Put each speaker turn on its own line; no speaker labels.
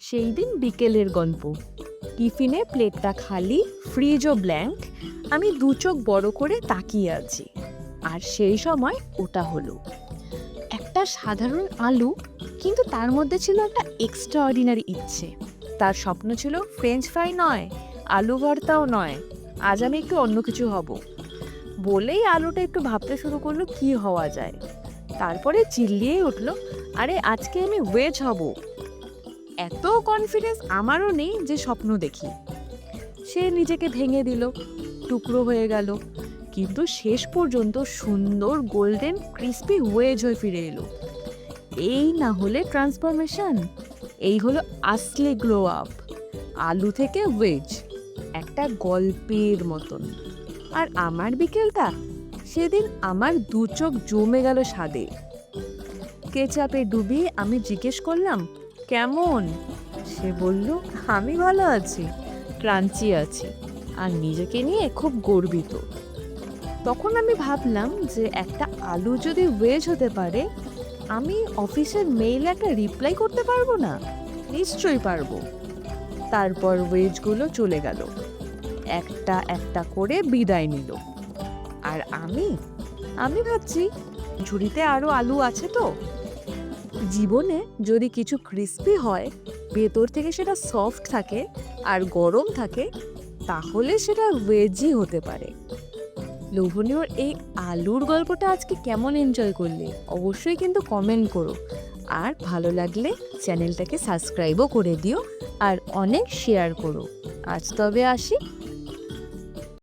সেই দিন বিকেলের গল্প। টিফিনে প্লেটটা খালি, ফ্রিজও ব্ল্যাঙ্ক আমি দু চোখ বড় করে তাকিয়ে আছি। আর সেই সময় ওটা হলো। একটা সাধারণ আলু, কিন্তু তার মধ্যে ছিল একটা এক্সট্রা অর্ডিনারি ইচ্ছে। তার স্বপ্ন ছিল ফ্রেঞ্চ ফ্রাই নয়, আলু ভর্তাও নয়। আজ আমি একটু অন্য কিছু হব। বলেই আলুটা একটু ভাবতে শুরু করল, কি হওয়া যায়। তারপরে চিল্লিয়েই উঠল, আরে, আজকে আমি ওয়েজ হব। এত কনফিডেন্স আমারও নেই যে স্বপ্ন দেখি। সে নিজেকে ভেঙে দিল, টুকরো হয়ে গেল, কিন্তু শেষ পর্যন্ত সুন্দর গোল্ডেন ক্রিস্পি ওয়েজ হয়ে ফিরে এলো। এই না হলে ট্রান্সফরমেশন এই হলো আসলে গ্লো আপ আলু থেকে ওয়েজ একটা গল্পের মতন। আর আমার বিকেলটা, সেদিন আমার দু চোখ জমে গেল স্বাদে। কেচাপে ডুবিয়ে আমি জিজ্ঞেস করলাম কেমন? সে বলল, আমি ভালো আছি ক্রাঞ্চি আছি, আর নিজেকে নিয়ে খুব গর্বিত। তখন আমি ভাবলাম যে একটা আলু যদি ওয়েজ হতে পারে, আমি অফিসের মেইলে একটা রিপ্লাই করতে পারব না? নিশ্চয়ই পারব। তারপর ওয়েজগুলো চলে গেল। একটা একটা করে বিদায় নিল। আর আমি আমি ভাবছি, ঝুড়িতে আরও আলু আছে তো? জীবনে যদি কিছু ক্রিস্পি হয়, ভেতর থেকে সেটা সফট থাকে আর গরম থাকে, তাহলে সেটা ভেজই হতে পারে। লোভনীয় এই আলুর গল্পটা আজকে কেমন এনজয় করলে, অবশ্যই কিন্তু কমেন্ট করো। আর ভালো লাগলে চ্যানেলটাকে সাবস্ক্রাইবও করে দিও আর অনেক শেয়ার করো। আজ তবে আসি।